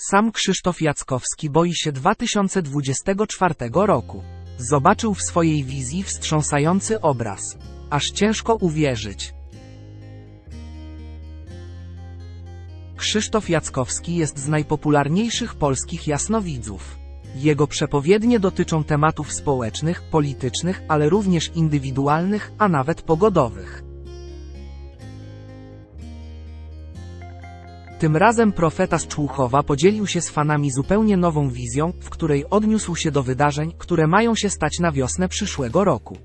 Sam Krzysztof Jackowski boi się 2024 roku. Zobaczył w swojej wizji wstrząsający obraz. Aż ciężko uwierzyć. Krzysztof Jackowski jest z najpopularniejszych polskich jasnowidzów. Jego przepowiednie dotyczą tematów społecznych, politycznych, ale również indywidualnych, a nawet pogodowych. Tym razem profeta z Człuchowa podzielił się z fanami zupełnie nową wizją, w której odniósł się do wydarzeń, które mają się stać na wiosnę przyszłego roku.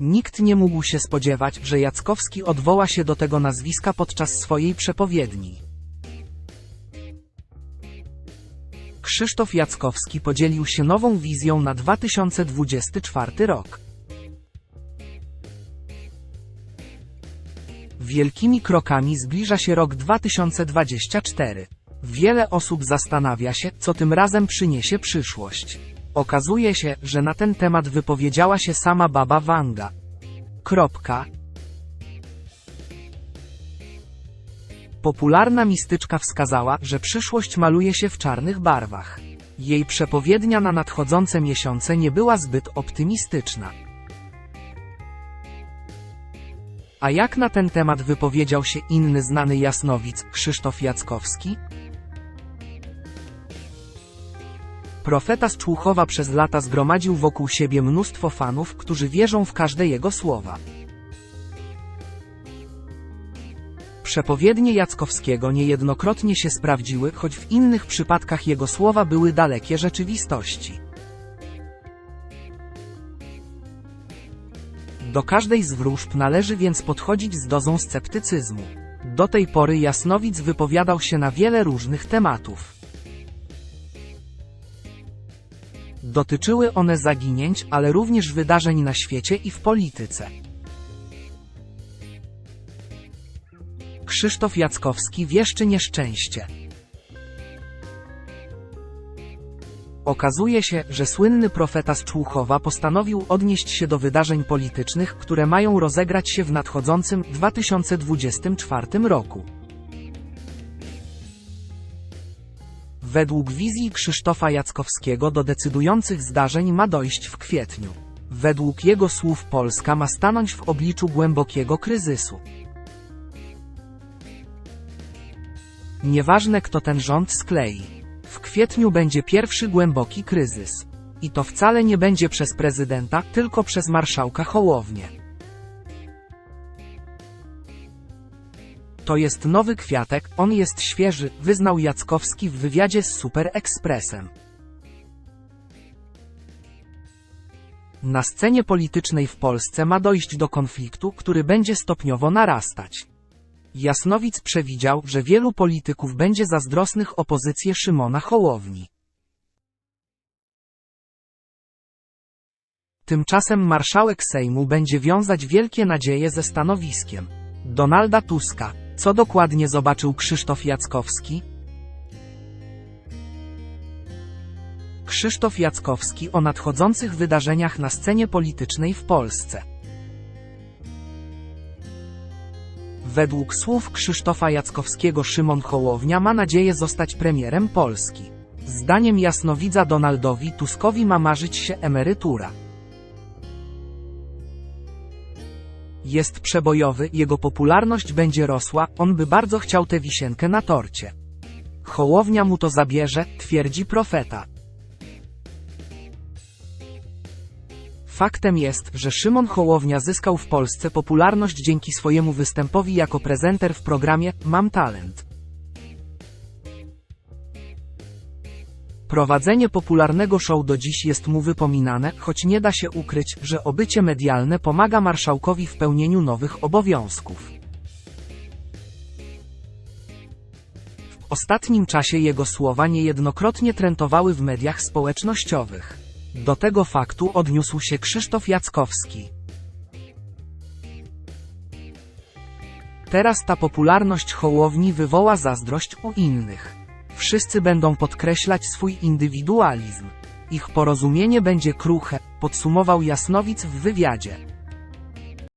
Nikt nie mógł się spodziewać, że Jackowski odwoła się do tego nazwiska podczas swojej przepowiedni. Krzysztof Jackowski podzielił się nową wizją na 2024 rok. Wielkimi krokami zbliża się rok 2024. Wiele osób zastanawia się, co tym razem przyniesie przyszłość. Okazuje się, że na ten temat wypowiedziała się sama Baba Wanga. Kropka. Popularna mistyczka wskazała, że przyszłość maluje się w czarnych barwach. Jej przepowiednia na nadchodzące miesiące nie była zbyt optymistyczna. A jak na ten temat wypowiedział się inny znany jasnowic, Krzysztof Jackowski? Profeta z Człuchowa przez lata zgromadził wokół siebie mnóstwo fanów, którzy wierzą w każde jego słowa. Przepowiednie Jackowskiego niejednokrotnie się sprawdziły, choć w innych przypadkach jego słowa były dalekie rzeczywistości. Do każdej z wróżb należy więc podchodzić z dozą sceptycyzmu. Do tej pory Jasnowic wypowiadał się na wiele różnych tematów. Dotyczyły one zaginięć, ale również wydarzeń na świecie i w polityce. Krzysztof Jackowski wieszczy nieszczęście. Okazuje się, że słynny profeta z Człuchowa postanowił odnieść się do wydarzeń politycznych, które mają rozegrać się w nadchodzącym 2024 roku. Według wizji Krzysztofa Jackowskiego do decydujących zdarzeń ma dojść w kwietniu. Według jego słów Polska ma stanąć w obliczu głębokiego kryzysu. Nieważne kto ten rząd sklei. W kwietniu będzie pierwszy głęboki kryzys. I to wcale nie będzie przez prezydenta, tylko przez marszałka Hołownię. To jest nowy kwiatek, on jest świeży, wyznał Jackowski w wywiadzie z Super Expressem. Na scenie politycznej w Polsce ma dojść do konfliktu, który będzie stopniowo narastać. Jasnowic przewidział, że wielu polityków będzie zazdrosnych o pozycję Szymona Hołowni. Tymczasem marszałek Sejmu będzie wiązać wielkie nadzieje ze stanowiskiem Donalda Tuska. Co dokładnie zobaczył Krzysztof Jackowski? Krzysztof Jackowski o nadchodzących wydarzeniach na scenie politycznej w Polsce. Według słów Krzysztofa Jackowskiego Szymon Hołownia ma nadzieję zostać premierem Polski. Zdaniem jasnowidza Donaldowi Tuskowi ma marzyć się emerytura. Jest przebojowy, jego popularność będzie rosła, on by bardzo chciał tę wisienkę na torcie. Hołownia mu to zabierze, twierdzi profeta. Faktem jest, że Szymon Hołownia zyskał w Polsce popularność dzięki swojemu występowi jako prezenter w programie Mam Talent. Prowadzenie popularnego show do dziś jest mu wypominane, choć nie da się ukryć, że obycie medialne pomaga marszałkowi w pełnieniu nowych obowiązków. W ostatnim czasie jego słowa niejednokrotnie trentowały w mediach społecznościowych. Do tego faktu odniósł się Krzysztof Jackowski. Teraz ta popularność Hołowni wywoła zazdrość u innych. Wszyscy będą podkreślać swój indywidualizm. Ich porozumienie będzie kruche, podsumował Jasnowic w wywiadzie.